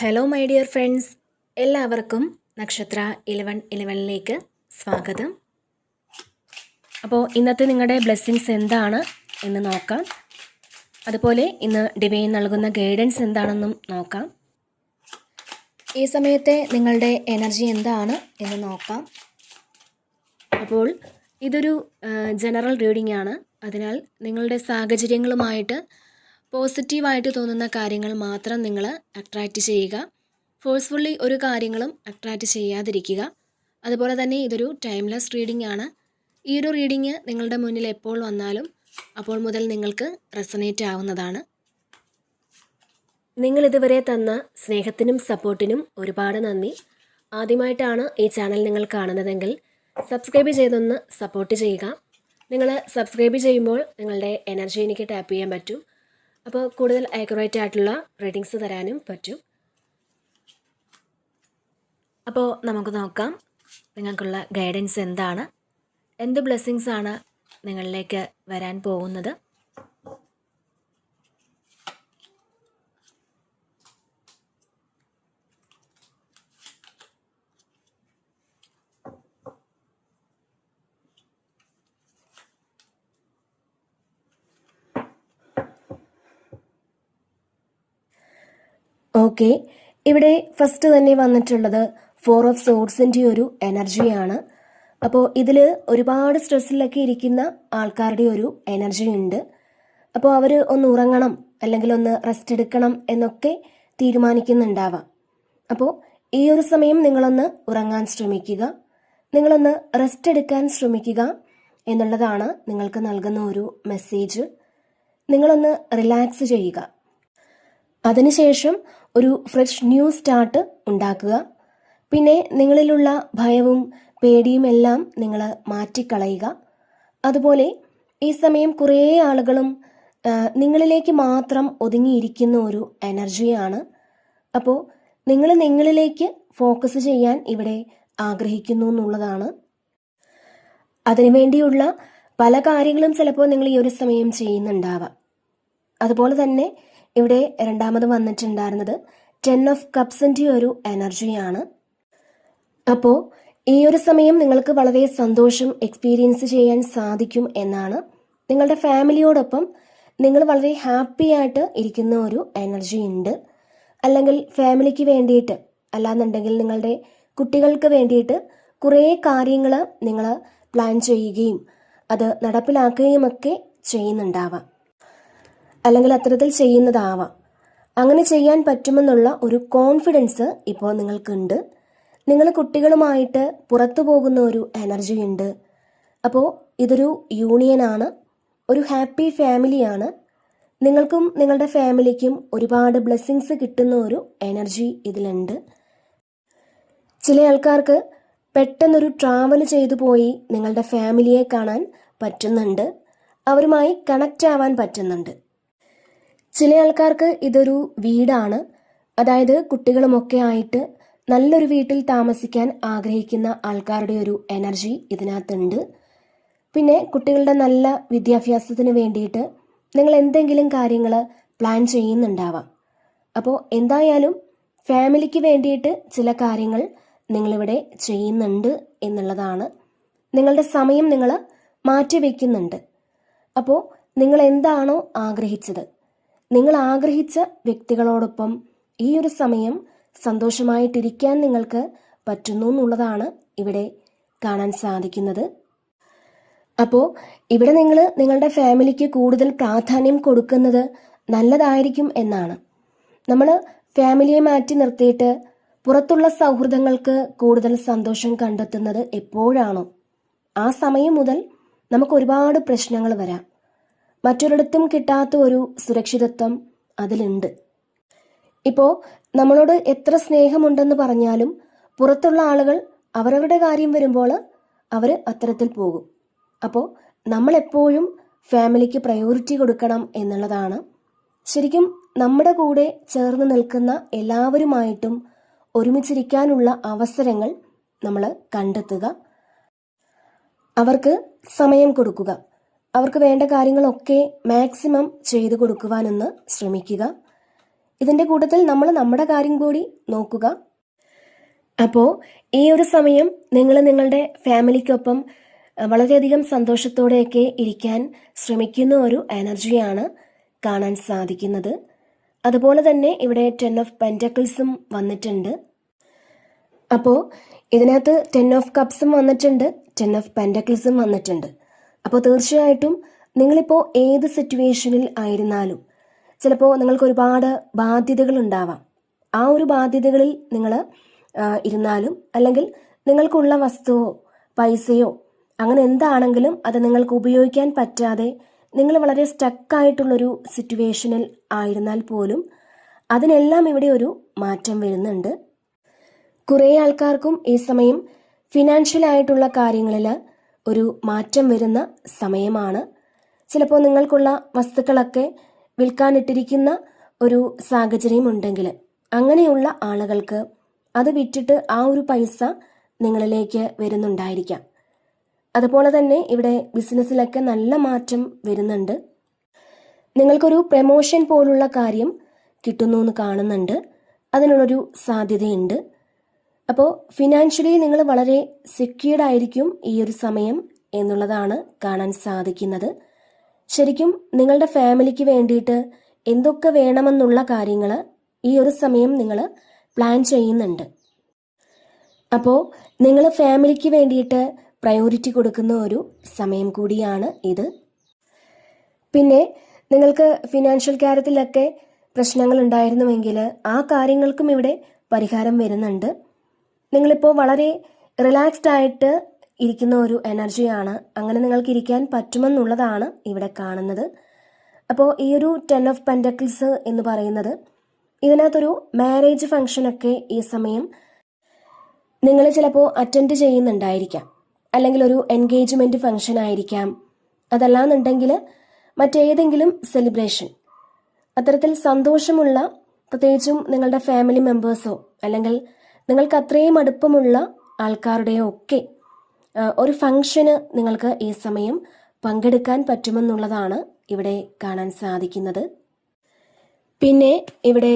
Hello my dear friends എല്ലാവർക്കും നക്ഷത്ര Eleven ഇലവനിലേക്ക് സ്വാഗതം. അപ്പോൾ ഇന്നത്തെ നിങ്ങളുടെ ബ്ലെസ്സിങ്സ് എന്താണ് എന്ന് നോക്കാം. അതുപോലെ ഇന്ന് ഡിവൈൻ നൽകുന്ന ഗൈഡൻസ് എന്താണെന്നും നോക്കാം. ഈ സമയത്തെ നിങ്ങളുടെ എനർജി എന്താണ് എന്ന് നോക്കാം. അപ്പോൾ ഇതൊരു ജനറൽ റീഡിംഗ് ആണ്. അതിനാൽ നിങ്ങളുടെ സാഹചര്യങ്ങളുമായിട്ട് പോസിറ്റീവായിട്ട് തോന്നുന്ന കാര്യങ്ങൾ മാത്രം നിങ്ങൾ അട്രാക്റ്റ് ചെയ്യുക. ഫോഴ്സ്ഫുള്ളി ഒരു കാര്യങ്ങളും അട്രാക്റ്റ് ചെയ്യാതിരിക്കുക. അതുപോലെ തന്നെ ഇതൊരു ടൈംലെസ് റീഡിംഗ് ആണ്. ഈ ഒരു റീഡിങ് നിങ്ങളുടെ മുന്നിൽ എപ്പോൾ വന്നാലും അപ്പോൾ മുതൽ നിങ്ങൾക്ക് റെസനേറ്റ് ആവുന്നതാണ്. നിങ്ങൾ ഇതുവരെ തന്ന സ്നേഹത്തിനും സപ്പോർട്ടിനും ഒരുപാട് നന്ദി. ആദ്യമായിട്ടാണ് ഈ ചാനൽ നിങ്ങൾ കാണുന്നതെങ്കിൽ സബ്സ്ക്രൈബ് ചെയ്തൊന്ന് സപ്പോർട്ട് ചെയ്യുക. നിങ്ങൾ സബ്സ്ക്രൈബ് ചെയ്യുമ്പോൾ നിങ്ങളുടെ എനർജി എനിക്ക് ടാപ്പ് ചെയ്യാൻ പറ്റും. അപ്പോൾ കൂടുതൽ ആക്യുറേറ്റ് ആയിട്ടുള്ള റീഡിങ്സ് തരാനും പറ്റും. അപ്പോൾ നമുക്ക് നോക്കാം നിങ്ങൾക്കുള്ള ഗൈഡൻസ് എന്താണ്? എന്ത് ബ്ലെസ്സിങ്സ് ആണ് നിങ്ങളിലേക്ക് വരാൻ പോകുന്നത്? ഓക്കെ. ഇവിടെ ഫസ്റ്റ് തന്നെ വന്നിട്ടുള്ളത് ഫോർ ഓഫ് സോഡ്സിന്റെ ഒരു എനർജിയാണ് അപ്പോൾ ഇതിൽ ഒരുപാട് സ്ട്രെസ്സിലൊക്കെ ഇരിക്കുന്ന ആൾക്കാരുടെ ഒരു എനർജി ഉണ്ട്. അപ്പോൾ അവർ ഒന്ന് ഉറങ്ങണം അല്ലെങ്കിൽ ഒന്ന് റെസ്റ്റ് എടുക്കണം എന്നൊക്കെ തീരുമാനിക്കുന്നുണ്ടാവാം. അപ്പോൾ ഈ ഒരു സമയം നിങ്ങളൊന്ന് ഉറങ്ങാൻ ശ്രമിക്കുക. നിങ്ങളൊന്ന് റെസ്റ്റ് എടുക്കാൻ ശ്രമിക്കുക എന്നുള്ളതാണ് നിങ്ങൾക്ക് നൽകുന്ന ഒരു മെസ്സേജ് നിങ്ങളൊന്ന് റിലാക്സ് ചെയ്യുക. അതിനുശേഷം ഒരു ഫ്രഷ് ന്യൂ സ്റ്റാർട്ട് ഉണ്ടാക്കുക. പിന്നെ നിങ്ങളിലുള്ള ഭയവും പേടിയുമെല്ലാം നിങ്ങൾ മാറ്റിക്കളയുക. അതുപോലെ ഈ സമയം കുറേ ആളുകളും നിങ്ങളിലേക്ക് മാത്രം ഒതുങ്ങിയിരിക്കുന്ന ഒരു എനർജിയാണ് അപ്പോൾ നിങ്ങൾ നിങ്ങളിലേക്ക് ഫോക്കസ് ചെയ്യാൻ ഇവിടെ ആഗ്രഹിക്കുന്നു എന്നുള്ളതാണ്. അതിനുവേണ്ടിയുള്ള പല കാര്യങ്ങളും ചിലപ്പോൾ നിങ്ങൾ ഈ ഒരു സമയം ചെയ്യുന്നുണ്ടാവാം. അതുപോലെ തന്നെ ഇവിടെ രണ്ടാമത് വന്നിട്ടുണ്ടായിരുന്നത് ടെൻ ഓഫ് കപ്സിന്റെ ഒരു എനർജിയാണ് അപ്പോൾ ഈ ഒരു സമയം നിങ്ങൾക്ക് വളരെ സന്തോഷം എക്സ്പീരിയൻസ് ചെയ്യാൻ സാധിക്കും എന്നാണ് നിങ്ങളുടെ ഫാമിലിയോടൊപ്പം നിങ്ങൾ വളരെ ഹാപ്പി ആയിട്ട് ഇരിക്കുന്ന ഒരു എനർജി ഉണ്ട്. അല്ലെങ്കിൽ ഫാമിലിക്ക് വേണ്ടിയിട്ട് അല്ലാന്നുണ്ടെങ്കിൽ നിങ്ങളുടെ കുട്ടികൾക്ക് വേണ്ടിയിട്ട് കുറേ കാര്യങ്ങൾ നിങ്ങൾ പ്ലാൻ ചെയ്യുകയും അത് നടപ്പിലാക്കുകയും ഒക്കെ ചെയ്യുന്നുണ്ടാവാം. അല്ലെങ്കിൽ അത്തരത്തിൽ ചെയ്യുന്നതാവാം. അങ്ങനെ ചെയ്യാൻ പറ്റുമെന്നുള്ള ഒരു കോൺഫിഡൻസ് ഇപ്പോൾ നിങ്ങൾക്കുണ്ട്. നിങ്ങൾ കുട്ടികളുമായിട്ട് പുറത്തു പോകുന്ന ഒരു എനർജി ഉണ്ട്. അപ്പോൾ ഇതൊരു യൂണിയനാണ് ഒരു ഹാപ്പി ഫാമിലിയാണ് നിങ്ങൾക്കും നിങ്ങളുടെ ഫാമിലിക്കും ഒരുപാട് ബ്ലെസ്സിങ്സ് കിട്ടുന്ന ഒരു എനർജി ഇതിലുണ്ട്. ചില ആൾക്കാർക്ക് പെട്ടെന്നൊരു ട്രാവൽ ചെയ്തു പോയി നിങ്ങളുടെ ഫാമിലിയെ കാണാൻ പറ്റുന്നുണ്ട്. അവരുമായി കണക്റ്റ് ആവാൻ പറ്റുന്നുണ്ട്. ചില ആൾക്കാർക്ക് ഇതൊരു വീടാണ്. അതായത് കുട്ടികളുമൊക്കെ ആയിട്ട് നല്ലൊരു വീട്ടിൽ താമസിക്കാൻ ആഗ്രഹിക്കുന്ന ആൾക്കാരുടെ ഒരു എനർജി ഇതിനകത്തുണ്ട്. പിന്നെ കുട്ടികളുടെ നല്ല വിദ്യാഭ്യാസത്തിന് വേണ്ടിയിട്ട് നിങ്ങൾ എന്തെങ്കിലും കാര്യങ്ങൾ പ്ലാൻ ചെയ്യുന്നുണ്ടാവാം. അപ്പോൾ എന്തായാലും ഫാമിലിക്ക് വേണ്ടിയിട്ട് ചില കാര്യങ്ങൾ നിങ്ങളിവിടെ ചെയ്യുന്നുണ്ട് എന്നുള്ളതാണ്. നിങ്ങളുടെ സമയം നിങ്ങൾ മാറ്റിവെക്കുന്നുണ്ട്. അപ്പോൾ നിങ്ങൾ എന്താണോ ആഗ്രഹിച്ചത് നിങ്ങൾ ആഗ്രഹിച്ച വ്യക്തികളോടൊപ്പം ഈ ഒരു സമയം സന്തോഷമായിട്ടിരിക്കാൻ നിങ്ങൾക്ക് പറ്റുന്നു എന്നുള്ളതാണ് ഇവിടെ കാണാൻ സാധിക്കുന്നത്. അപ്പോൾ ഇവിടെ നിങ്ങൾ നിങ്ങളുടെ ഫാമിലിക്ക് കൂടുതൽ പ്രാധാന്യം കൊടുക്കുന്നത് നല്ലതായിരിക്കും എന്നാണ്. നമ്മൾ ഫാമിലിയെ മാറ്റി നിർത്തിയിട്ട് പുറത്തുള്ള സൗഹൃദങ്ങൾക്ക് കൂടുതൽ സന്തോഷം കണ്ടെത്തുന്നത് എപ്പോഴാണോ? ആ സമയം മുതൽ നമുക്ക് ഒരുപാട് പ്രശ്നങ്ങൾ വരാം. മറ്റൊരിടത്തും കിട്ടാത്ത ഒരു സുരക്ഷിതത്വം അതിലുണ്ട്. ഇപ്പോൾ നമ്മളോട് എത്ര സ്നേഹമുണ്ടെന്ന് പറഞ്ഞാലും പുറത്തുള്ള ആളുകൾ അവരവരുടെ കാര്യം വരുമ്പോൾ അവർ അത്തരത്തിൽ പോകും. അപ്പോൾ നമ്മൾ എപ്പോഴും ഫാമിലിക്ക് പ്രയോറിറ്റി കൊടുക്കണം എന്നുള്ളതാണ്. ശരിക്കും നമ്മുടെ കൂടെ ചേർന്ന് നിൽക്കുന്ന എല്ലാവരുമായിട്ടും ഒരുമിച്ചിരിക്കാനുള്ള അവസരങ്ങൾ നമ്മൾ കണ്ടെത്തുക. അവർക്ക് സമയം കൊടുക്കുക. അവർക്ക് വേണ്ട കാര്യങ്ങളൊക്കെ മാക്സിമം ചെയ്തു കൊടുക്കുവാനൊന്ന് ശ്രമിക്കുക. ഇതിന്റെ കൂട്ടത്തിൽ നമ്മൾ നമ്മുടെ കാര്യം കൂടി നോക്കുക. അപ്പോൾ ഈ ഒരു സമയം നിങ്ങൾ നിങ്ങളുടെ ഫാമിലിക്കൊപ്പം വളരെയധികം സന്തോഷത്തോടെയൊക്കെ ഇരിക്കാൻ ശ്രമിക്കുന്ന ഒരു എനർജിയാണ് കാണാൻ സാധിക്കുന്നത്. അതുപോലെ തന്നെ ഇവിടെ ടെൻ ഓഫ് പെന്റക്കിൾസും വന്നിട്ടുണ്ട്. അപ്പോൾ ഇതിനകത്ത് ടെൻ ഓഫ് കപ്സും വന്നിട്ടുണ്ട് ടെൻ ഓഫ് പെന്റക്കിൾസും വന്നിട്ടുണ്ട്. അപ്പോൾ തീർച്ചയായിട്ടും നിങ്ങളിപ്പോൾ ഏത് സിറ്റുവേഷനിൽ ആയിരുന്നാലും ചിലപ്പോൾ നിങ്ങൾക്ക് ഒരുപാട് ബാധ്യതകൾ ഉണ്ടാവാം. ആ ഒരു ബാധ്യതകളിൽ നിങ്ങൾ ഇരുന്നാലും അല്ലെങ്കിൽ നിങ്ങൾക്കുള്ള വസ്തുവോ പൈസയോ അങ്ങനെ എന്താണെങ്കിലും അത് നിങ്ങൾക്ക് ഉപയോഗിക്കാൻ പറ്റാതെ നിങ്ങൾ വളരെ സ്റ്റക്കായിട്ടുള്ളൊരു സിറ്റുവേഷനിൽ ആയിരുന്നാൽ പോലും അതിനെല്ലാം ഇവിടെ ഒരു മാറ്റം വരുന്നുണ്ട്. കുറേ ആൾക്കാർക്കും ഈ സമയം ഫിനാൻഷ്യൽ ആയിട്ടുള്ള കാര്യങ്ങളിൽ ഒരു മാറ്റം വരുന്ന സമയമാണ്. ചിലപ്പോൾ നിങ്ങൾക്കുള്ള വസ്തുക്കളൊക്കെ വിൽക്കാനിട്ടിരിക്കുന്ന ഒരു സാഹചര്യം ഉണ്ടെങ്കിൽ അങ്ങനെയുള്ള ആളുകൾക്ക് അത് വിറ്റിട്ട് ആ ഒരു പൈസ നിങ്ങളിലേക്ക് വരുന്നുണ്ടായിരിക്കാം. അതുപോലെ തന്നെ ഇവിടെ ബിസിനസ്സിലൊക്കെ നല്ല മാറ്റം വരുന്നുണ്ട്. നിങ്ങൾക്കൊരു പ്രമോഷൻ പോലുള്ള കാര്യം കിട്ടുന്നു എന്ന് കാണുന്നുണ്ട്. അതിനുള്ളൊരു സാധ്യതയുണ്ട്. അപ്പോൾ ഫിനാൻഷ്യലി നിങ്ങൾ വളരെ സെക്യൂർഡ് ആയിരിക്കും ഈ ഒരു സമയം എന്നുള്ളതാണ് കാണാൻ സാധിക്കുന്നത്. ശരിക്കും നിങ്ങളുടെ ഫാമിലിക്ക് വേണ്ടിയിട്ട് എന്തൊക്കെ വേണമെന്നുള്ള കാര്യങ്ങൾ ഈ ഒരു സമയം നിങ്ങൾ പ്ലാൻ ചെയ്യുന്നുണ്ട്. അപ്പോൾ നിങ്ങൾ ഫാമിലിക്ക് വേണ്ടിയിട്ട് പ്രയോറിറ്റി കൊടുക്കുന്ന ഒരു സമയം കൂടിയാണ് ഇത്. പിന്നെ നിങ്ങൾക്ക് ഫിനാൻഷ്യൽ കാര്യത്തിലൊക്കെ പ്രശ്നങ്ങൾ ഉണ്ടായിരുന്നുവെങ്കിൽ ആ കാര്യങ്ങൾക്കും ഇവിടെ പരിഹാരം വരുന്നുണ്ട്. നിങ്ങളിപ്പോൾ വളരെ റിലാക്സ്ഡ് ആയിട്ട് ഇരിക്കുന്ന ഒരു എനർജിയാണ് അങ്ങനെ നിങ്ങൾക്ക് ഇരിക്കാൻ പറ്റുമെന്നുള്ളതാണ് ഇവിടെ കാണുന്നത്. അപ്പോൾ ഈ ഒരു ടെൻ ഓഫ് പെൻഡക്കിൾസ് എന്ന് പറയുന്നത് ഇതിനകത്തൊരു മാരേജ് ഫംഗ്ഷനൊക്കെ ഈ സമയം നിങ്ങൾ ചിലപ്പോൾ അറ്റൻഡ് ചെയ്യുന്നുണ്ടായിരിക്കാം. അല്ലെങ്കിൽ ഒരു എൻഗേജ്മെന്റ് ഫംഗ്ഷൻ ആയിരിക്കാം. അതല്ലാന്നുണ്ടെങ്കിൽ മറ്റേതെങ്കിലും സെലിബ്രേഷൻ അത്തരത്തിൽ സന്തോഷമുള്ള പ്രത്യേകിച്ചും നിങ്ങളുടെ ഫാമിലി മെമ്പേഴ്സോ അല്ലെങ്കിൽ നിങ്ങൾക്ക് അത്രയും അടുപ്പമുള്ള ആൾക്കാരുടെയോ ഒക്കെ ഒരു ഫംഗ്ഷന് നിങ്ങൾക്ക് ഈ സമയം പങ്കെടുക്കാൻ പറ്റുമെന്നുള്ളതാണ് ഇവിടെ കാണാൻ സാധിക്കുന്നത്. പിന്നെ ഇവിടെ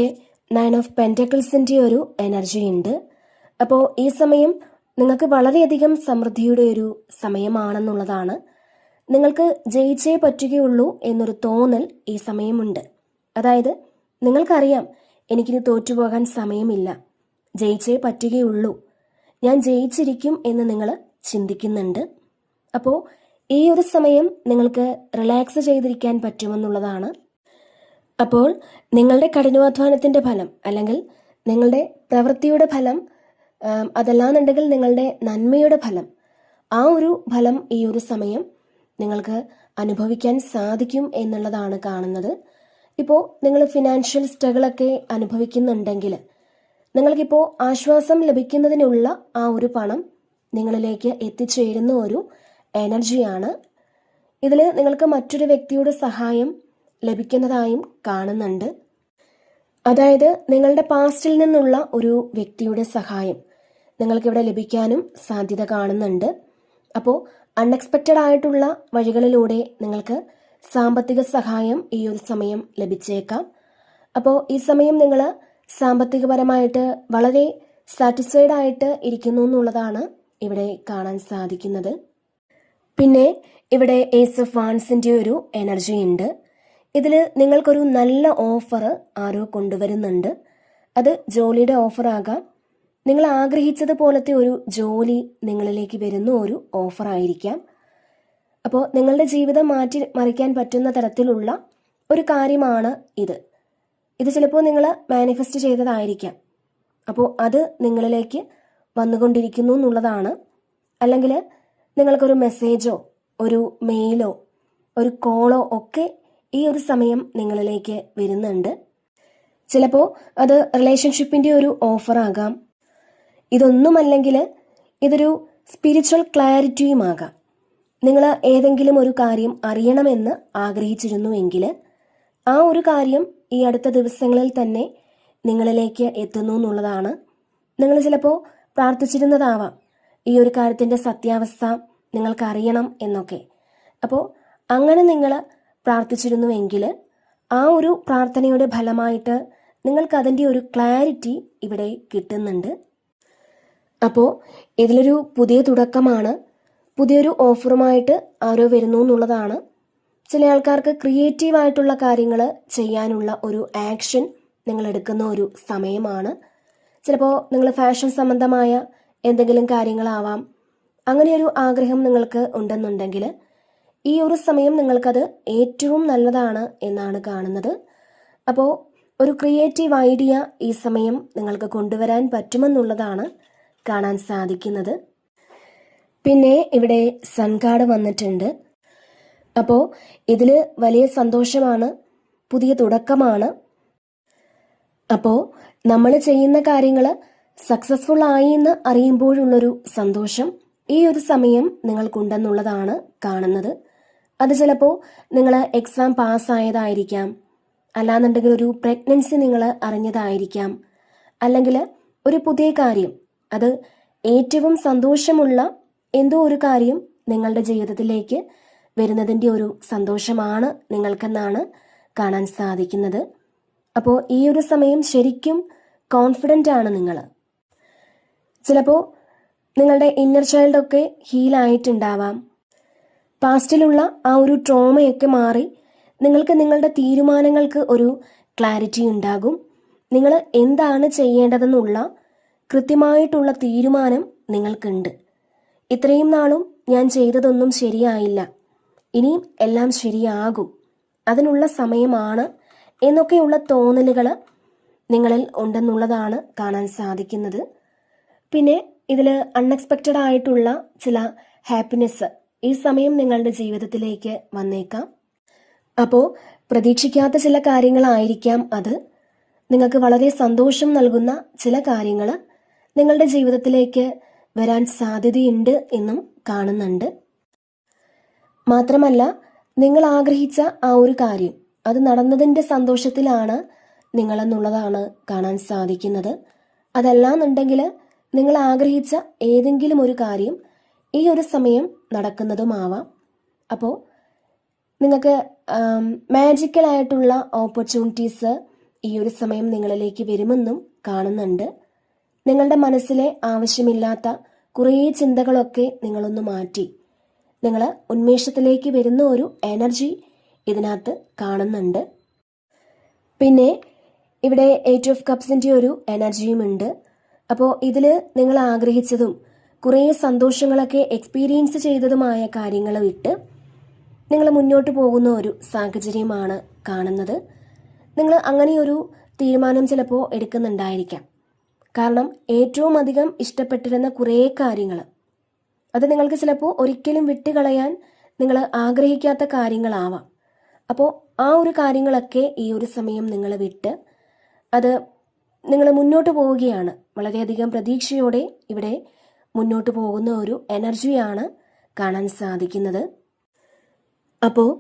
നയൻ ഓഫ് പെന്റക്കിൾസിന്റെ ഒരു എനർജി ഉണ്ട്. അപ്പോൾ ഈ സമയം നിങ്ങൾക്ക് വളരെയധികം സമൃദ്ധിയുടെ ഒരു സമയമാണെന്നുള്ളതാണ്. നിങ്ങൾക്ക് ജയിച്ചേ പറ്റുകയുള്ളൂ എന്നൊരു തോന്നൽ ഈ സമയമുണ്ട്. അതായത് നിങ്ങൾക്കറിയാം എനിക്കിനി തോറ്റുപോകാൻ സമയമില്ല. ജയിച്ചേ പറ്റുകയുള്ളൂ. ഞാൻ ജയിച്ചിരിക്കും എന്ന് നിങ്ങൾ ചിന്തിക്കുന്നുണ്ട്. അപ്പോൾ ഈ ഒരു സമയം നിങ്ങൾക്ക് റിലാക്സ് ചെയ്തിരിക്കാൻ പറ്റുമെന്നുള്ളതാണ്. അപ്പോൾ നിങ്ങളുടെ കഠിനാധ്വാനത്തിന്റെ ഫലം അല്ലെങ്കിൽ നിങ്ങളുടെ പ്രവൃത്തിയുടെ ഫലം അതല്ലാന്നുണ്ടെങ്കിൽ നിങ്ങളുടെ നന്മയുടെ ഫലം ആ ഒരു ഫലം ഈ ഒരു സമയം നിങ്ങൾക്ക് അനുഭവിക്കാൻ സാധിക്കും എന്നുള്ളതാണ് കാണുന്നത്. ഇപ്പോൾ നിങ്ങൾ ഫിനാൻഷ്യൽ സ്ട്രഗിളൊക്കെ അനുഭവിക്കുന്നുണ്ടെങ്കിൽ നിങ്ങൾക്കിപ്പോൾ ആശ്വാസം ലഭിക്കുന്നതിനുള്ള ആ ഒരു പണം നിങ്ങളിലേക്ക് എത്തിച്ചേരുന്ന ഒരു എനർജിയാണ് ഇതിൽ നിങ്ങൾക്ക് മറ്റൊരു വ്യക്തിയുടെ സഹായം ലഭിക്കുന്നതായും കാണുന്നുണ്ട്. അതായത് നിങ്ങളുടെ പാസ്റ്റിൽ നിന്നുള്ള ഒരു വ്യക്തിയുടെ സഹായം നിങ്ങൾക്കിവിടെ ലഭിക്കാനും സാധ്യത കാണുന്നുണ്ട്. അപ്പോൾ അൺഎക്സ്പെക്റ്റഡ് ആയിട്ടുള്ള വഴികളിലൂടെ നിങ്ങൾക്ക് സാമ്പത്തിക സഹായം ഈ ഒരു സമയം ലഭിച്ചേക്കാം. അപ്പോൾ ഈ സമയം നിങ്ങൾ സാമ്പത്തികപരമായിട്ട് വളരെ സാറ്റിസ്ഫൈഡ് ആയിട്ട് ഇരിക്കുന്നു എന്നുള്ളതാണ് ഇവിടെ കാണാൻ സാധിക്കുന്നത്. പിന്നെ ഇവിടെ ഏസ് ഓഫ് വാൻസിന്റെ ഒരു എനർജി ഉണ്ട്. ഇതിൽ നിങ്ങൾക്കൊരു നല്ല ഓഫർ ആരോ കൊണ്ടുവരുന്നുണ്ട്. അത് ജോലിയുടെ ഓഫർ ആകാം. നിങ്ങൾ ആഗ്രഹിച്ചതുപോലത്തെ ഒരു ജോലി നിങ്ങളിലേക്ക് വരുന്ന ഒരു ഓഫർ ആയിരിക്കാം. അപ്പോൾ നിങ്ങളുടെ ജീവിതം മാറ്റി മറിക്കാൻ പറ്റുന്ന തരത്തിലുള്ള ഒരു കാര്യമാണ് ഇത്. ഇത് ചിലപ്പോൾ നിങ്ങൾ മാനിഫെസ്റ്റ് ചെയ്തതായിരിക്കാം. അപ്പോൾ അത് നിങ്ങളിലേക്ക് വന്നുകൊണ്ടിരിക്കുന്നു എന്നുള്ളതാണ്. അല്ലെങ്കിൽ നിങ്ങൾക്കൊരു മെസ്സേജോ ഒരു മെയിലോ ഒരു കോളോ ഒക്കെ ഈ ഒരു സമയം നിങ്ങളിലേക്ക് വരുന്നുണ്ട്. ചിലപ്പോൾ അത് റിലേഷൻഷിപ്പിന്റെ ഒരു ഓഫർ ആകാം. ഇതൊന്നുമല്ലെങ്കിൽ ഇതൊരു സ്പിരിച്വൽ ക്ലാരിറ്റിയുമാകാം നിങ്ങൾ ഏതെങ്കിലും ഒരു കാര്യം അറിയണമെന്ന് ആഗ്രഹിച്ചിരുന്നുവെങ്കിൽ ആ ഒരു കാര്യം ഈ അടുത്ത ദിവസങ്ങളിൽ തന്നെ നിങ്ങളിലേക്ക് എത്തുന്നു എന്നുള്ളതാണ്. നിങ്ങൾ ചിലപ്പോൾ പ്രാർത്ഥിച്ചിരുന്നതാവാം. ഈ ഒരു കാര്യത്തിന്റെ സത്യാവസ്ഥ നിങ്ങൾക്കറിയണം എന്നൊക്കെ. അപ്പോൾ അങ്ങനെ നിങ്ങൾ പ്രാർത്ഥിച്ചിരുന്നുവെങ്കിൽ ആ ഒരു പ്രാർത്ഥനയുടെ ഫലമായിട്ട് നിങ്ങൾക്ക് അതിന്റെ ഒരു ക്ലാരിറ്റി ഇവിടെ കിട്ടുന്നുണ്ട്. അപ്പോൾ ഇതിലൊരു പുതിയ തുടക്കമാണ്. പുതിയൊരു ഓഫറുമായിട്ട് ആരോ വരുന്നു എന്നുള്ളതാണ്. ചില ആൾക്കാർക്ക് ക്രിയേറ്റീവ് ആയിട്ടുള്ള കാര്യങ്ങൾ ചെയ്യാനുള്ള ഒരു ആക്ഷൻ നിങ്ങൾ എടുക്കുന്ന ഒരു സമയമാണ്. ചിലപ്പോൾ നിങ്ങൾ ഫാഷൻ സംബന്ധമായ എന്തെങ്കിലും കാര്യങ്ങളാവാം. അങ്ങനെയൊരു ആഗ്രഹം നിങ്ങൾക്ക് ഉണ്ടെന്നുണ്ടെങ്കിൽ ഈ ഒരു സമയം നിങ്ങൾക്കത് ഏറ്റവും നല്ലതാണ് എന്നാണ് കാണുന്നത്. അപ്പോൾ ഒരു ക്രിയേറ്റീവ് ഐഡിയ ഈ സമയം നിങ്ങൾക്ക് കൊണ്ടുവരാൻ പറ്റുമെന്നുള്ളതാണ് കാണാൻ സാധിക്കുന്നത്. പിന്നെ ഇവിടെ സൺകാർഡ് വന്നിട്ടുണ്ട്. അപ്പോൾ ഇതിൽ വലിയ സന്തോഷമാണ് പുതിയ തുടക്കമാണ്. അപ്പോൾ നമ്മൾ ചെയ്യുന്ന കാര്യങ്ങൾ സക്സസ്ഫുൾ ആയി എന്ന് അറിയുമ്പോഴുള്ളൊരു സന്തോഷം ഈ ഒരു സമയം നിങ്ങൾക്കുണ്ടെന്നുള്ളതാണ് കാണുന്നത്. അത് ചിലപ്പോൾ നിങ്ങൾ എക്സാം പാസ്സായതായിരിക്കാം അല്ലാന്നുണ്ടെങ്കിൽ ഒരു പ്രഗ്നൻസി നിങ്ങൾ അറിഞ്ഞതായിരിക്കാം അല്ലെങ്കിൽ ഒരു പുതിയ കാര്യം അത് ഏറ്റവും സന്തോഷമുള്ള എന്തോ ഒരു കാര്യം നിങ്ങളുടെ ജീവിതത്തിലേക്ക് വരുന്നതിന്റെ ഒരു സന്തോഷമാണ് നിങ്ങൾക്കെന്നാണ് കാണാൻ സാധിക്കുന്നത്. അപ്പോൾ ഈ ഒരു സമയം ശരിക്കും കോൺഫിഡന്റ് ആണ് നിങ്ങൾ. ചിലപ്പോൾ നിങ്ങളുടെ ഇന്നർ ചൈൽഡൊക്കെ ഹീലായിട്ടുണ്ടാവാം പാസ്റ്റിലുള്ള ആ ഒരു ട്രോമയൊക്കെ മാറി നിങ്ങൾക്ക് നിങ്ങളുടെ തീരുമാനങ്ങൾക്ക് ഒരു ക്ലാരിറ്റി ഉണ്ടാകും. നിങ്ങൾ എന്താണ് ചെയ്യേണ്ടതെന്നുള്ള കൃത്യമായിട്ടുള്ള തീരുമാനം നിങ്ങൾക്കുണ്ട്. ഇത്രയും നാളും ഞാൻ ചെയ്തതൊന്നും ശരിയായില്ല. ഇനിയും എല്ലാം ശരിയാകും. അതിനുള്ള സമയമാണ് എന്നൊക്കെയുള്ള തോന്നലുകൾ നിങ്ങളിൽ ഉണ്ടെന്നുള്ളതാണ് കാണാൻ സാധിക്കുന്നത്. പിന്നെ ഇതിൽ അൺഎക്സ്പെക്റ്റഡ് ആയിട്ടുള്ള ചില ഹാപ്പിനെസ് ഈ സമയം നിങ്ങളുടെ ജീവിതത്തിലേക്ക് വന്നേക്കാം. അപ്പോൾ പ്രതീക്ഷിക്കാത്ത ചില കാര്യങ്ങളായിരിക്കാം അത്. നിങ്ങൾക്ക് വളരെ സന്തോഷം നൽകുന്ന ചില കാര്യങ്ങൾ നിങ്ങളുടെ ജീവിതത്തിലേക്ക് വരാൻ സാധ്യതയുണ്ട് എന്നും കാണുന്നുണ്ട്. മാത്രമല്ല നിങ്ങൾ ആഗ്രഹിച്ച ആ ഒരു കാര്യം അത് നടന്നതിന്റെ സന്തോഷത്തിലാണ് നിങ്ങളെന്നുള്ളതാണ് കാണാൻ സാധിക്കുന്നത്. അതല്ലാന്നുണ്ടെങ്കിൽ നിങ്ങൾ ആഗ്രഹിച്ച ഏതെങ്കിലും ഒരു കാര്യം ഈ ഒരു സമയം നടക്കുന്നതുമാവാം. അപ്പോൾ നിങ്ങൾക്ക് മാജിക്കലായിട്ടുള്ള ഓപ്പർച്യൂണിറ്റീസ് ഈ ഒരു സമയം നിങ്ങളിലേക്ക് വരുമെന്നും കാണുന്നുണ്ട്. നിങ്ങളുടെ മനസ്സിലെ ആവശ്യമില്ലാത്ത കുറേ ചിന്തകളൊക്കെ നിങ്ങളൊന്ന് മാറ്റി നിങ്ങൾ ഉന്മേഷത്തിലേക്ക് വരുന്ന ഒരു എനർജി ഇതിനകത്ത് കാണുന്നുണ്ട്. പിന്നെ ഇവിടെ എയ്റ്റ് ഓഫ് കപ്സിന്റെ ഒരു എനർജിയും ഉണ്ട്. അപ്പോൾ ഇതിൽ നിങ്ങൾ ആഗ്രഹിച്ചതും കുറേ സന്തോഷങ്ങളൊക്കെ എക്സ്പീരിയൻസ് ചെയ്തതുമായ കാര്യങ്ങൾ വിട്ട് നിങ്ങൾ മുന്നോട്ട് പോകുന്ന ഒരു സാഹചര്യമാണ് കാണുന്നത്. നിങ്ങൾ അങ്ങനെയൊരു തീരുമാനം ചിലപ്പോൾ എടുക്കുന്നുണ്ടായിരിക്കാം. കാരണം ഏറ്റവും അധികം ഇഷ്ടപ്പെട്ടിരുന്ന കുറേ കാര്യങ്ങൾ അത് നിങ്ങൾക്ക് ചിലപ്പോൾ ഒരിക്കലും വിട്ടുകളയാൻ നിങ്ങൾ ആഗ്രഹിക്കാത്ത കാര്യങ്ങളാവാം. അപ്പോൾ ആ ഒരു കാര്യങ്ങളൊക്കെ ഈ ഒരു സമയം നിങ്ങൾ വിട്ട് അത് നിങ്ങൾ മുന്നോട്ട് പോവുകയാണ്. വളരെയധികം പ്രതീക്ഷയോടെ ഇവിടെ മുന്നോട്ട് പോകുന്ന ഒരു എനർജിയാണ് കാണാൻ സാധിക്കുന്നത്. അപ്പോൾ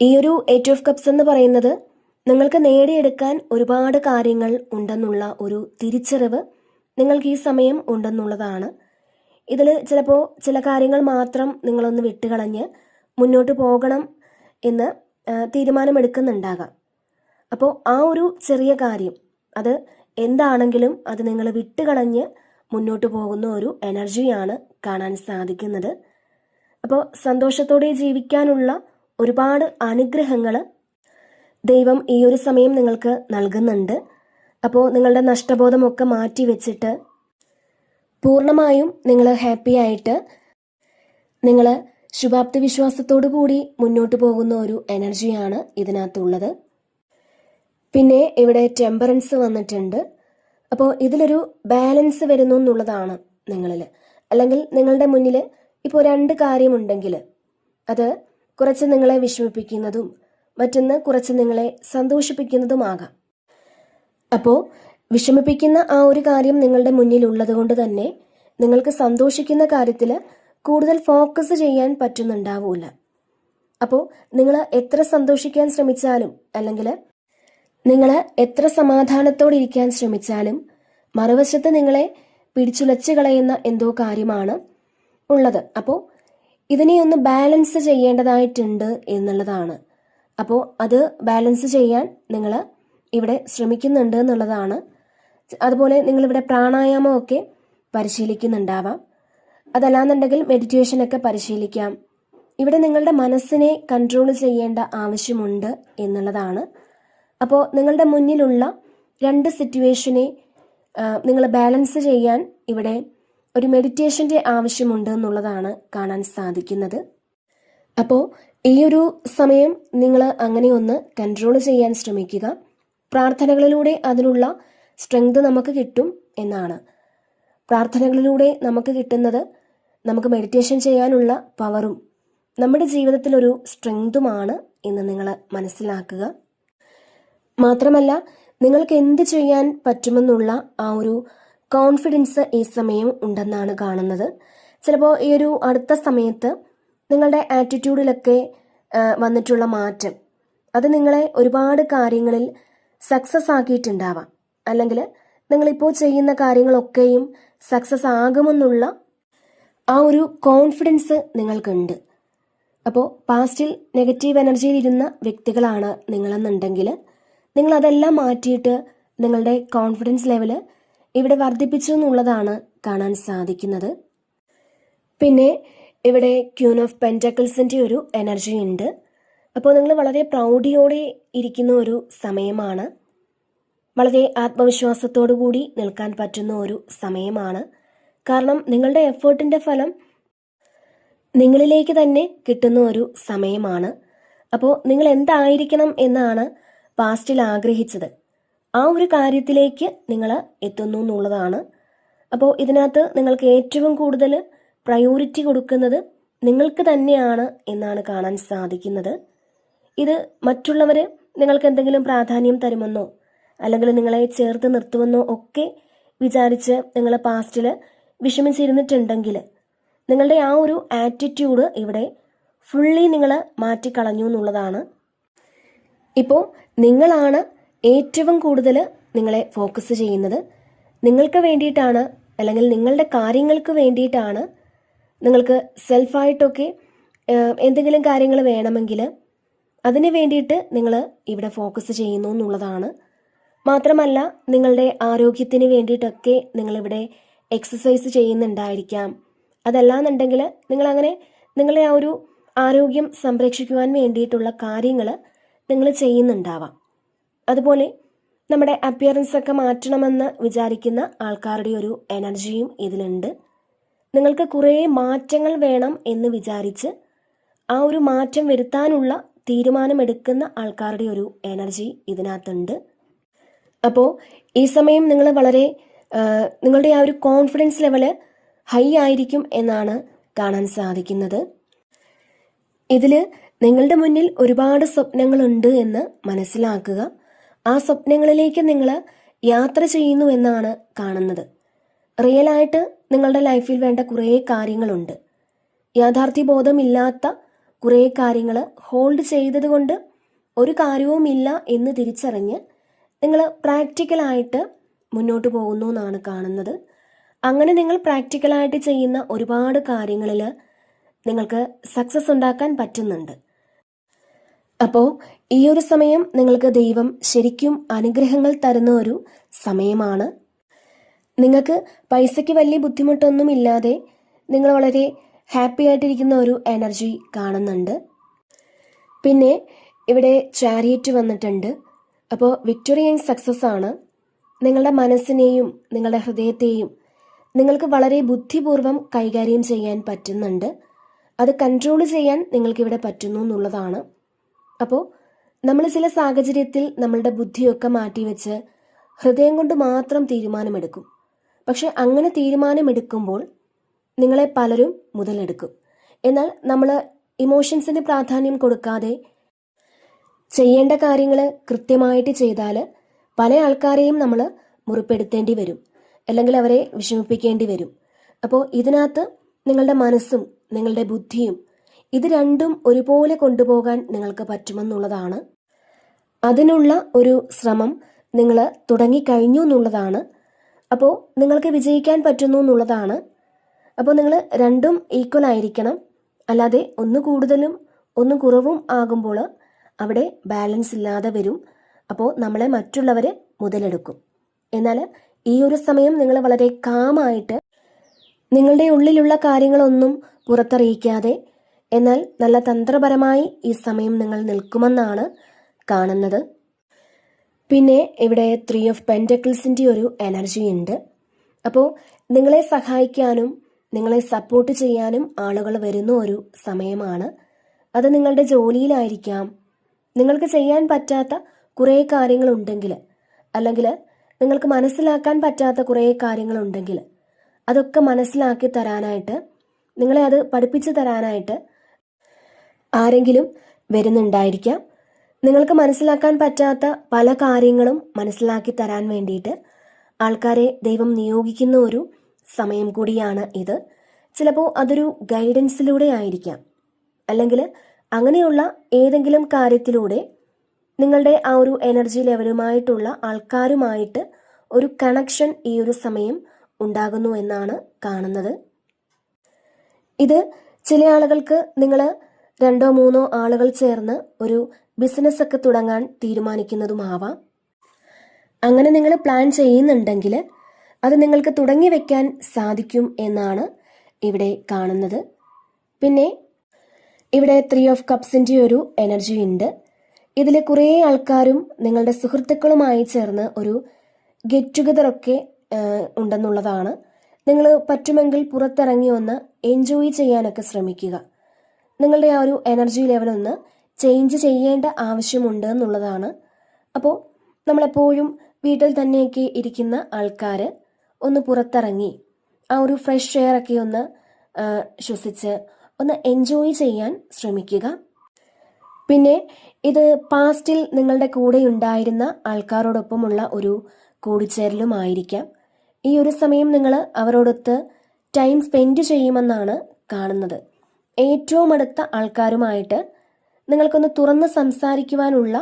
ഈ ഒരു എയ്റ്റ് ഓഫ് കപ്സ് എന്ന് പറയുന്നത് നിങ്ങൾക്ക് നേടിയെടുക്കാൻ ഒരുപാട് കാര്യങ്ങൾ ഉണ്ടെന്നുള്ള ഒരു തിരിച്ചറിവ് നിങ്ങൾക്ക് ഈ സമയം ഉണ്ടെന്നുള്ളതാണ്. ഇതിൽ ചിലപ്പോൾ ചില കാര്യങ്ങൾ മാത്രം നിങ്ങളൊന്ന് വിട്ടുകളഞ്ഞ് മുന്നോട്ട് പോകണം എന്ന് തീരുമാനമെടുക്കുന്നുണ്ടാകാം. അപ്പോൾ ആ ഒരു ചെറിയ കാര്യം അത് എന്താണെങ്കിലും അത് നിങ്ങൾ വിട്ടുകളഞ്ഞ് മുന്നോട്ട് പോകുന്ന ഒരു എനർജിയാണ് കാണാൻ സാധിക്കുന്നത്. അപ്പോൾ സന്തോഷത്തോടെ ജീവിക്കാനുള്ള ഒരുപാട് അനുഗ്രഹങ്ങൾ ദൈവം ഈ ഒരു സമയം നിങ്ങൾക്ക് നൽകുന്നുണ്ട്. അപ്പോൾ നിങ്ങളുടെ നഷ്ടബോധമൊക്കെ മാറ്റി വെച്ചിട്ട് പൂർണമായും നിങ്ങൾ ഹാപ്പി ആയിട്ട് നിങ്ങൾ ശുഭാപ്തി വിശ്വാസത്തോടു കൂടി മുന്നോട്ട് പോകുന്ന ഒരു എനർജിയാണ് ഇതിനകത്തുള്ളത്. പിന്നെ ഇവിടെ ടെമ്പറൻസ് വന്നിട്ടുണ്ട്. അപ്പോൾ ഇതിലൊരു ബാലൻസ് വരുന്നു എന്നുള്ളതാണ് നിങ്ങളിൽ അല്ലെങ്കിൽ നിങ്ങളുടെ മുന്നിൽ ഇപ്പോൾ രണ്ട് കാര്യമുണ്ടെങ്കിൽ അത് കുറച്ച് നിങ്ങളെ വിഷമിപ്പിക്കുന്നതും മറ്റൊന്ന് കുറച്ച് നിങ്ങളെ സന്തോഷിപ്പിക്കുന്നതുമാകാം. അപ്പോൾ വിഷമിപ്പിക്കുന്ന ആ ഒരു കാര്യം നിങ്ങളുടെ മുന്നിൽ ഉള്ളതുകൊണ്ട് തന്നെ നിങ്ങൾക്ക് സന്തോഷിക്കുന്ന കാര്യത്തിൽ കൂടുതൽ ഫോക്കസ് ചെയ്യാൻ പറ്റുന്നുണ്ടാവൂല. അപ്പോൾ നിങ്ങൾ എത്ര സന്തോഷിക്കാൻ ശ്രമിച്ചാലും അല്ലെങ്കിൽ നിങ്ങൾ എത്ര സമാധാനത്തോടെ ഇരിക്കാൻ ശ്രമിച്ചാലും മറുവശത്ത് നിങ്ങളെ പിടിച്ചുലച്ച് കളയുന്ന എന്തോ കാര്യമാണ് ഉള്ളത്. അപ്പോൾ ഇതിനെ ഒന്ന് ബാലൻസ് ചെയ്യേണ്ടതായിട്ടുണ്ട് എന്നുള്ളതാണ്. അപ്പോൾ അത് ബാലൻസ് ചെയ്യാൻ നിങ്ങൾ ഇവിടെ ശ്രമിക്കുന്നുണ്ട് എന്നുള്ളതാണ് അതുപോലെ നിങ്ങളിവിടെ പ്രാണായാമമൊക്കെ പരിശീലിക്കുന്നുണ്ടാവാം. അതല്ലാന്നുണ്ടെങ്കിൽ മെഡിറ്റേഷനൊക്കെ പരിശീലിക്കാം. ഇവിടെ നിങ്ങളുടെ മനസ്സിനെ കൺട്രോൾ ചെയ്യേണ്ട ആവശ്യമുണ്ട് എന്നുള്ളതാണ്. അപ്പോൾ നിങ്ങളുടെ മുന്നിലുള്ള രണ്ട് സിറ്റുവേഷനെ നിങ്ങൾ ബാലൻസ് ചെയ്യാൻ ഇവിടെ ഒരു മെഡിറ്റേഷന്റെ ആവശ്യമുണ്ട് എന്നുള്ളതാണ് കാണാൻ സാധിക്കുന്നത്. അപ്പോൾ ഈ ഒരു സമയം നിങ്ങൾ അങ്ങനെ ഒന്ന് കൺട്രോൾ ചെയ്യാൻ ശ്രമിക്കുക. പ്രാർത്ഥനകളിലൂടെ അതിനുള്ള സ്ട്രെങ്ത് നമുക്ക് കിട്ടും എന്നാണ്. പ്രാർത്ഥനകളിലൂടെ നമുക്ക് കിട്ടുന്നത് നമുക്ക് മെഡിറ്റേഷൻ ചെയ്യാനുള്ള പവറും നമ്മുടെ ജീവിതത്തിലൊരു സ്ട്രെങ്തുമാണ് എന്ന് നിങ്ങൾ മനസ്സിലാക്കുക. മാത്രമല്ല നിങ്ങൾക്ക് എന്ത് ചെയ്യാൻ പറ്റുമെന്നുള്ള ആ ഒരു കോൺഫിഡൻസ് ഈ സമയം ഉണ്ടെന്നാണ് കാണുന്നത്. ചിലപ്പോൾ ഈ ഒരു അടുത്ത സമയത്ത് നിങ്ങളുടെ ആറ്റിറ്റ്യൂഡിലൊക്കെ വന്നിട്ടുള്ള മാറ്റം. അത് നിങ്ങളെ ഒരുപാട് കാര്യങ്ങളിൽ സക്സസ് ആക്കിയിട്ടുണ്ടാവാം. അല്ലെങ്കിൽ നിങ്ങളിപ്പോൾ ചെയ്യുന്ന കാര്യങ്ങളൊക്കെയും സക്സസ് ആകുമെന്നുള്ള ആ ഒരു കോൺഫിഡൻസ് നിങ്ങൾക്കുണ്ട്. അപ്പോൾ പാസ്റ്റിൽ നെഗറ്റീവ് എനർജിയിൽ ഇരുന്ന വ്യക്തികളാണ് നിങ്ങളെന്നുണ്ടെങ്കിൽ നിങ്ങൾ അതെല്ലാം മാറ്റിയിട്ട് നിങ്ങളുടെ കോൺഫിഡൻസ് ലെവൽ ഇവിടെ വർദ്ധിപ്പിച്ചു എന്നുള്ളതാണ് കാണാൻ സാധിക്കുന്നത്. പിന്നെ ഇവിടെ ക്യൂൺ ഓഫ് പെന്റക്കിൾസിന്റെ ഒരു എനർജി ഉണ്ട്. അപ്പോൾ നിങ്ങൾ വളരെ പ്രൗഡിയോടെ ഇരിക്കുന്ന ഒരു സമയമാണ്. വളരെ ആത്മവിശ്വാസത്തോടു കൂടി നിൽക്കാൻ പറ്റുന്ന ഒരു സമയമാണ്. കാരണം നിങ്ങളുടെ എഫേർട്ടിന്റെ ഫലം നിങ്ങളിലേക്ക് തന്നെ കിട്ടുന്ന ഒരു സമയമാണ്. അപ്പോൾ നിങ്ങൾ എന്തായിരിക്കണം എന്നാണ് പാസ്റ്റിൽ ആഗ്രഹിച്ചത്. ആ ഒരു കാര്യത്തിലേക്ക് നിങ്ങൾ എത്തുന്നു എന്നുള്ളതാണ്. അപ്പോൾ ഇതിനകത്ത് നിങ്ങൾക്ക് ഏറ്റവും കൂടുതൽ പ്രയോറിറ്റി കൊടുക്കുന്നത് നിങ്ങൾക്ക് തന്നെയാണ് എന്നാണ് കാണാൻ സാധിക്കുന്നത്. ഇത് മറ്റുള്ളവർ നിങ്ങൾക്ക് എന്തെങ്കിലും പ്രാധാന്യം തരുമെന്നോ അല്ലെങ്കിൽ നിങ്ങളെ ചേർത്ത് നിർത്തുമെന്നോ ഒക്കെ വിചാരിച്ച് നിങ്ങൾ പാസ്റ്റിൽ വിഷമിച്ചിരുന്നിട്ടുണ്ടെങ്കിൽ നിങ്ങളുടെ ആ ഒരു ആറ്റിറ്റ്യൂഡ് ഇവിടെ ഫുള്ളി നിങ്ങൾ മാറ്റിക്കളഞ്ഞു എന്നുള്ളതാണ്. ഇപ്പോൾ നിങ്ങളാണ് ഏറ്റവും കൂടുതൽ നിങ്ങളെ ഫോക്കസ് ചെയ്യുന്നത്. നിങ്ങൾക്ക് വേണ്ടിയിട്ടാണ് അല്ലെങ്കിൽ നിങ്ങളുടെ കാര്യങ്ങൾക്ക് വേണ്ടിയിട്ടാണ് നിങ്ങൾക്ക് സെൽഫായിട്ടൊക്കെ എന്തെങ്കിലും കാര്യങ്ങൾ വേണമെങ്കിൽ അതിന് വേണ്ടിയിട്ട് നിങ്ങൾ ഇവിടെ ഫോക്കസ് ചെയ്യുന്നു എന്നുള്ളതാണ്. മാത്രമല്ല നിങ്ങളുടെ ആരോഗ്യത്തിന് വേണ്ടിയിട്ടൊക്കെ നിങ്ങളിവിടെ എക്സസൈസ് ചെയ്യുന്നുണ്ടായിരിക്കാം. അതല്ലാന്നുണ്ടെങ്കിൽ നിങ്ങളങ്ങനെ നിങ്ങളെ ആ ഒരു ആരോഗ്യം സംരക്ഷിക്കുവാൻ വേണ്ടിയിട്ടുള്ള കാര്യങ്ങൾ നിങ്ങൾ ചെയ്യുന്നുണ്ടാവാം. അതുപോലെ നമ്മുടെ അപ്പിയറൻസ് ഒക്കെ മാറ്റണമെന്ന് വിചാരിക്കുന്ന ആൾക്കാരുടെ ഒരു എനർജിയും ഇതിലുണ്ട്. നിങ്ങൾക്ക് കുറേ മാറ്റങ്ങൾ വേണം എന്ന് വിചാരിച്ച് ആ ഒരു മാറ്റം വരുത്താനുള്ള തീരുമാനമെടുക്കുന്ന ആൾക്കാരുടെ ഒരു എനർജി ഇതിനകത്തുണ്ട്. അപ്പോൾ ഈ സമയം നിങ്ങൾ വളരെ നിങ്ങളുടെ ആ ഒരു കോൺഫിഡൻസ് ലെവൽ ഹൈ ആയിരിക്കും എന്നാണ് കാണാൻ സാധിക്കുന്നത്. ഇതിൽ നിങ്ങളുടെ മുന്നിൽ ഒരുപാട് സ്വപ്നങ്ങളുണ്ട് എന്ന് മനസ്സിലാക്കുക. ആ സ്വപ്നങ്ങളിലേക്ക് നിങ്ങൾ യാത്ര ചെയ്യുന്നു എന്നാണ് കാണുന്നത്. റിയലായിട്ട് നിങ്ങളുടെ ലൈഫിൽ വേണ്ട കുറേ കാര്യങ്ങളുണ്ട്. യാഥാർത്ഥ്യ ബോധമില്ലാത്ത കുറേ കാര്യങ്ങൾ ഹോൾഡ് ചെയ്തതുകൊണ്ട് ഒരു കാര്യവുമില്ല എന്ന് തിരിച്ചറിഞ്ഞ് നിങ്ങൾ പ്രാക്ടിക്കലായിട്ട് മുന്നോട്ട് പോകുന്നു എന്നാണ് കാണുന്നത്. അങ്ങനെ നിങ്ങൾ പ്രാക്ടിക്കലായിട്ട് ചെയ്യുന്ന ഒരുപാട് കാര്യങ്ങളിൽ നിങ്ങൾക്ക് സക്സസ് ഉണ്ടാക്കാൻ പറ്റുന്നുണ്ട്. അപ്പോൾ ഈ ഒരു സമയം നിങ്ങൾക്ക് ദൈവം ശരിക്കും അനുഗ്രഹങ്ങൾ തരുന്ന ഒരു സമയമാണ്. നിങ്ങൾക്ക് പൈസയ്ക്ക് വലിയ ബുദ്ധിമുട്ടൊന്നും ഇല്ലാതെ നിങ്ങൾ വളരെ ഹാപ്പി ആയിട്ടിരിക്കുന്ന ഒരു എനർജി കാണുന്നുണ്ട്. പിന്നെ ഇവിടെ ചാരിയറ്റ് വന്നിട്ടുണ്ട്. അപ്പോൾ വിക്ടോറിയൻ സക്സസ് ആണ്. നിങ്ങളുടെ മനസ്സിനെയും നിങ്ങളുടെ ഹൃദയത്തെയും നിങ്ങൾക്ക് വളരെ ബുദ്ധിപൂർവം കൈകാര്യം ചെയ്യാൻ പറ്റുന്നുണ്ട്. അത് കൺട്രോൾ ചെയ്യാൻ നിങ്ങൾക്കിവിടെ പറ്റുന്നു എന്നുള്ളതാണ്. അപ്പോൾ നമ്മൾ ചില സാഹചര്യത്തിൽ നമ്മളുടെ ബുദ്ധിയൊക്കെ മാറ്റിവെച്ച് ഹൃദയം കൊണ്ട് മാത്രം തീരുമാനമെടുക്കും. പക്ഷെ അങ്ങനെ തീരുമാനമെടുക്കുമ്പോൾ നിങ്ങളെ പലരും മുതലെടുക്കും. എന്നാൽ നമ്മൾ ഇമോഷൻസിന് പ്രാധാന്യം കൊടുക്കാതെ ചെയ്യേണ്ട കാര്യങ്ങൾ കൃത്യമായിട്ട് ചെയ്താൽ പല ആൾക്കാരെയും നമ്മൾ മുറിപ്പെടുത്തേണ്ടി വരും. അല്ലെങ്കിൽ അവരെ വിഷമിപ്പിക്കേണ്ടി വരും. അപ്പോൾ ഇതിനകത്ത് നിങ്ങളുടെ മനസ്സും നിങ്ങളുടെ ബുദ്ധിയും ഇത് രണ്ടും ഒരുപോലെ കൊണ്ടുപോകാൻ നിങ്ങൾക്ക് പറ്റുമെന്നുള്ളതാണ്. അതിനുള്ള ഒരു ശ്രമം നിങ്ങൾ തുടങ്ങിക്കഴിഞ്ഞു എന്നുള്ളതാണ്. അപ്പോൾ നിങ്ങൾക്ക് വിജയിക്കാൻ പറ്റുന്നു എന്നുള്ളതാണ്. അപ്പോൾ നിങ്ങൾ രണ്ടും ഈക്വൽ ആയിരിക്കണം. അല്ലാതെ ഒന്ന് കൂടുതലും ഒന്ന് കുറവും ആകുമ്പോൾ അവിടെ ബാലൻസ് ഇല്ലാതെ വരും. അപ്പോൾ നമ്മളെ മറ്റുള്ളവർ മുതലെടുക്കും. എന്നാൽ ഈ ഒരു സമയം നിങ്ങൾ വളരെ കാമായിട്ട് നിങ്ങളുടെ ഉള്ളിലുള്ള കാര്യങ്ങളൊന്നും പുറത്തറിയിക്കാതെ എന്നാൽ നല്ല തന്ത്രപരമായി ഈ സമയം നിങ്ങൾ നിൽക്കുമെന്നാണ് കാണുന്നത്. പിന്നെ ഇവിടെ ത്രീ ഓഫ് പെന്റക്കിൾസിന്റെ ഒരു എനർജി ഉണ്ട്. അപ്പോൾ നിങ്ങളെ സഹായിക്കാനും നിങ്ങളെ സപ്പോർട്ട് ചെയ്യാനും ആളുകൾ വരുന്ന ഒരു സമയമാണ്. അത് നിങ്ങളുടെ ജോലിയിലായിരിക്കാം നിങ്ങൾക്ക് ചെയ്യാൻ പറ്റാത്ത കുറേ കാര്യങ്ങളുണ്ടെങ്കിൽ അല്ലെങ്കിൽ നിങ്ങൾക്ക് മനസ്സിലാക്കാൻ പറ്റാത്ത കുറേ കാര്യങ്ങളുണ്ടെങ്കിൽ അതൊക്കെ മനസ്സിലാക്കി തരാനായിട്ട് നിങ്ങളെ അത് പഠിപ്പിച്ചു തരാനായിട്ട് ആരെങ്കിലും വരുന്നുണ്ടായിരിക്കാം. നിങ്ങൾക്ക് മനസ്സിലാക്കാൻ പറ്റാത്ത പല കാര്യങ്ങളും മനസ്സിലാക്കി തരാൻ വേണ്ടിയിട്ട് ആൾക്കാരെ ദൈവം നിയോഗിക്കുന്ന ഒരു സമയം കൂടിയാണ് ഇത്. ചിലപ്പോൾ അതൊരു ഗൈഡൻസിലൂടെ ആയിരിക്കാം. അല്ലെങ്കിൽ അങ്ങനെയുള്ള ഏതെങ്കിലും കാര്യത്തിലൂടെ നിങ്ങളുടെ ആ ഒരു എനർജി ലെവലുമായിട്ടുള്ള ആൾക്കാരുമായിട്ട് ഒരു കണക്ഷൻ ഈ ഒരു സമയം ഉണ്ടാകുന്നു എന്നാണ് കാണുന്നത്. ഇത് ചില ആളുകൾക്ക് നിങ്ങൾ രണ്ടോ മൂന്നോ ആളുകൾ ചേർന്ന് ഒരു ബിസിനസ് ഒക്കെ തുടങ്ങാൻ തീരുമാനിക്കുന്നതുമാവാം. അങ്ങനെ നിങ്ങൾ പ്ലാൻ ചെയ്യുന്നുണ്ടെങ്കിൽ അത് നിങ്ങൾക്ക് തുടങ്ങി വെക്കാൻ സാധിക്കും എന്നാണ് ഇവിടെ കാണുന്നത്. പിന്നെ ഇവിടെ ത്രീ ഓഫ് കപ്സിന്റെ ഒരു എനർജി ഉണ്ട്. ഇതിൽ കുറേ ആൾക്കാരും നിങ്ങളുടെ സുഹൃത്തുക്കളുമായി ചേർന്ന് ഒരു ഗെറ്റ് ഏഹ്, ഉണ്ടെന്നുള്ളതാണ്. നിങ്ങൾ പറ്റുമെങ്കിൽ പുറത്തിറങ്ങി ഒന്ന് എൻജോയ് ചെയ്യാനൊക്കെ ശ്രമിക്കുക. നിങ്ങളുടെ ആ ഒരു എനർജി ലെവൽ ഒന്ന് ചേഞ്ച് ചെയ്യേണ്ട ആവശ്യമുണ്ട് എന്നുള്ളതാണ്. അപ്പോൾ നമ്മളെപ്പോഴും വീട്ടിൽ തന്നെയൊക്കെ ഇരിക്കുന്ന ആൾക്കാർ ഒന്ന് പുറത്തിറങ്ങി ആ ഒരു ഫ്രഷ് എയർ ഒക്കെ ഒന്ന് ശ്വസിച്ച് ഒന്ന് എൻജോയ് ചെയ്യാൻ ശ്രമിക്കുക. പിന്നെ ഇത് പാസ്റ്റിൽ നിങ്ങളുടെ കൂടെ ഉണ്ടായിരുന്ന ആൾക്കാരോടൊപ്പമുള്ള ഒരു കൂടിച്ചേരലുമായിരിക്കാം ഈ ഒരു സമയം നിങ്ങൾ അവരോടൊത്ത് ടൈം സ്പെൻഡ് ചെയ്യുമെന്നാണ് കാണുന്നത്. ഏറ്റവും അടുത്ത ആൾക്കാരുമായിട്ട് നിങ്ങൾക്കൊന്ന് തുറന്ന് സംസാരിക്കുവാനുള്ള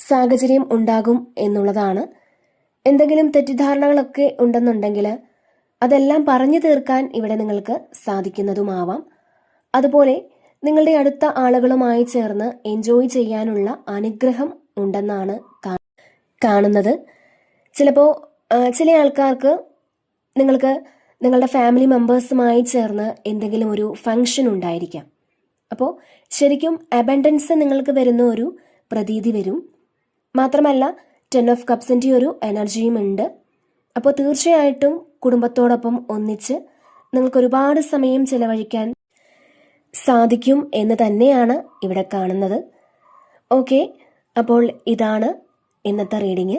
സാഹചര്യം ഉണ്ടാകും എന്നുള്ളതാണ്. എന്തെങ്കിലും തെറ്റിദ്ധാരണകളൊക്കെ ഉണ്ടെന്നുണ്ടെങ്കിൽ അതെല്ലാം പറഞ്ഞു തീർക്കാൻ ഇവിടെ നിങ്ങൾക്ക് സാധിക്കുന്നതുമാവാം. അതുപോലെ നിങ്ങളുടെ അടുത്ത ആളുകളുമായി ചേർന്ന് എൻജോയ് ചെയ്യാനുള്ള അനുഗ്രഹം ഉണ്ടെന്നാണ് കാണുന്നത്. ചിലപ്പോൾ ചില ആൾക്കാർക്ക് നിങ്ങൾക്ക് നിങ്ങളുടെ ഫാമിലി മെമ്പേഴ്സുമായി ചേർന്ന് എന്തെങ്കിലും ഒരു ഫങ്ഷൻ ഉണ്ടായിരിക്കാം. അപ്പോൾ ശരിക്കും അബൻഡൻസ് നിങ്ങൾക്ക് വരുന്ന ഒരു പ്രതീതി വരും. മാത്രമല്ല ടെൻ ഓഫ് കപ്സിന്റെ ഒരു എനർജിയും ഉണ്ട്. അപ്പോൾ തീർച്ചയായിട്ടും കുടുംബത്തോടൊപ്പം ഒന്നിച്ച് നിങ്ങൾക്ക് ഒരുപാട് സമയം ചിലവഴിക്കാൻ സാധിക്കും എന്ന് തന്നെയാണ് ഇവിടെ കാണുന്നത്. ഓക്കെ അപ്പോൾ ഇതാണ് ഇന്നത്തെ റീഡിങ്.